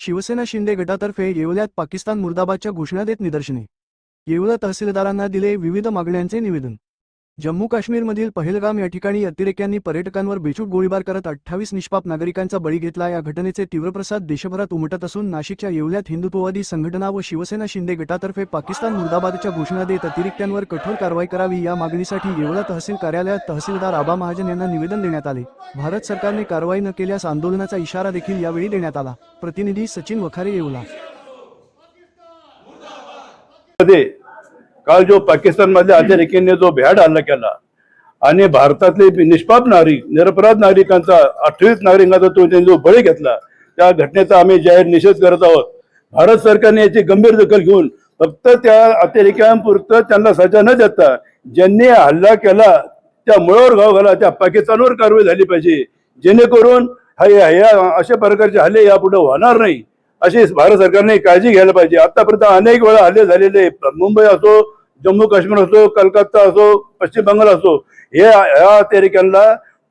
शिवसेना शिंदे गटातर्फे येवल्यात पाकिस्तान मुर्दाबादच्या घोषणा देत निदर्शने. येवला तहसीलदारांना दिले विविध मागण्यांचे निवेदन. जम्मू काश्मीरमधील पहिलगाम या ठिकाणी अतिरेक्यांनी पर्यटकांवर बेछूट गोळीबार करत अठ्ठावीस निष्पाप नागरिकांचा बळी घेतला. या घटनेचे तीव्र प्रसाद देशभरात उमटत असून नाशिकच्या येवल्यात हिंदुत्ववादी संघटना व शिवसेना शिंदे गटातर्फे पाकिस्तान मुर्दाबादच्या घोषणा देत अतिरेक्यांवर कठोर कारवाई करावी या मागणीसाठी येवला तहसील कार्यालयात तहसीलदार आबा महाजन यांना निवेदन देण्यात आले. भारत सरकारने कारवाई न केल्यास आंदोलनाचा इशारा देखील यावेळी देण्यात आला. प्रतिनिधी सचिन वखारे येवला. काल जो पाकिस्तान मधल्या अतिरेकीने जो भ्याड हल्ला केला आणि भारतातले निष्पाप नागरिक निरपराध नागरिकांचा अठ्ठावीस नागरिकांचा तो त्यांनी जो बळी घेतला त्या घटनेचा आम्ही जाहीर निषेध करत आहोत. भारत सरकारने याची गंभीर दखल घेऊन फक्त त्या अतिरेक्यांपुरतं त्यांना सजा न देता ज्यांनी हल्ला केला त्या मुळावर गाव घाला त्या पाकिस्तानवर कारवाई झाली पाहिजे. जेणेकरून या अशा प्रकारचे हल्ले यापुढे होणार नाही अशी भारत सरकारने काळजी घ्यायला पाहिजे. आतापर्यंत अनेक वेळा हल्ले झालेले मुंबई असो जम्मू काश्मीर असो कलकत्ता असो पश्चिम बंगाल असो हे या अतिरेक्यांना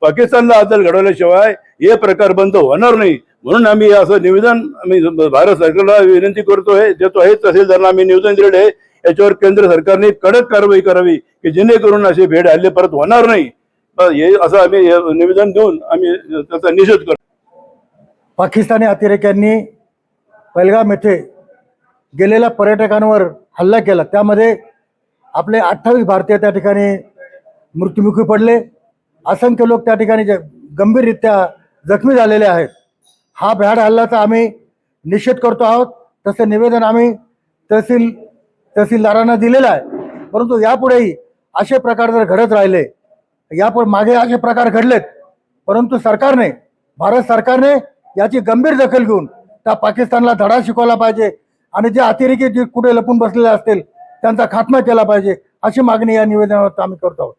पाकिस्तानला आदल घडवल्याशिवाय हे प्रकार बंद होणार नाही. म्हणून आम्ही असं निवेदन आम्ही भारत सरकारला विनंती करतोय देतो आहे तहसीलदारांना आम्ही निवेदन दिलेले आहे याच्यावर केंद्र सरकारने कडक कारवाई करावी की जेणेकरून असे भेट हल्ले परत होणार नाही. हे असं आम्ही हे निवेदन देऊन आम्ही त्याचा निषेध करतो. पाकिस्तानी अतिरेक्यांनी पहलगाम येथे गेलेल्या पर्यटकांवर हल्ला केला. त्यामध्ये आपले अठ्ठावीस भारतीय त्या ठिकाणी मृत्युमुखी पडले. असंख्य लोक त्या ठिकाणी ज- गंभीररित्या जखमी झालेले आहेत. हा भ्याड हल्ल्याचा आम्ही निषेध करतो आहोत. तसं निवेदन आम्ही तहसील तहसीलदारांना दिलेलं आहे. परंतु यापुढेही असे प्रकार जर घडत राहिले यापुढे मागे असे प्रकार घडलेत. परंतु सरकारने भारत सरकारने याची गंभीर दखल घेऊन त्या पाकिस्तानला धडा शिकवला पाहिजे. आणि जे अतिरेकी जे कुठे लपून बसलेले असतील त्यांचा खात्मा केला पाहिजे अशी मागणी या निवेदनावर आम्ही करतो आहोत.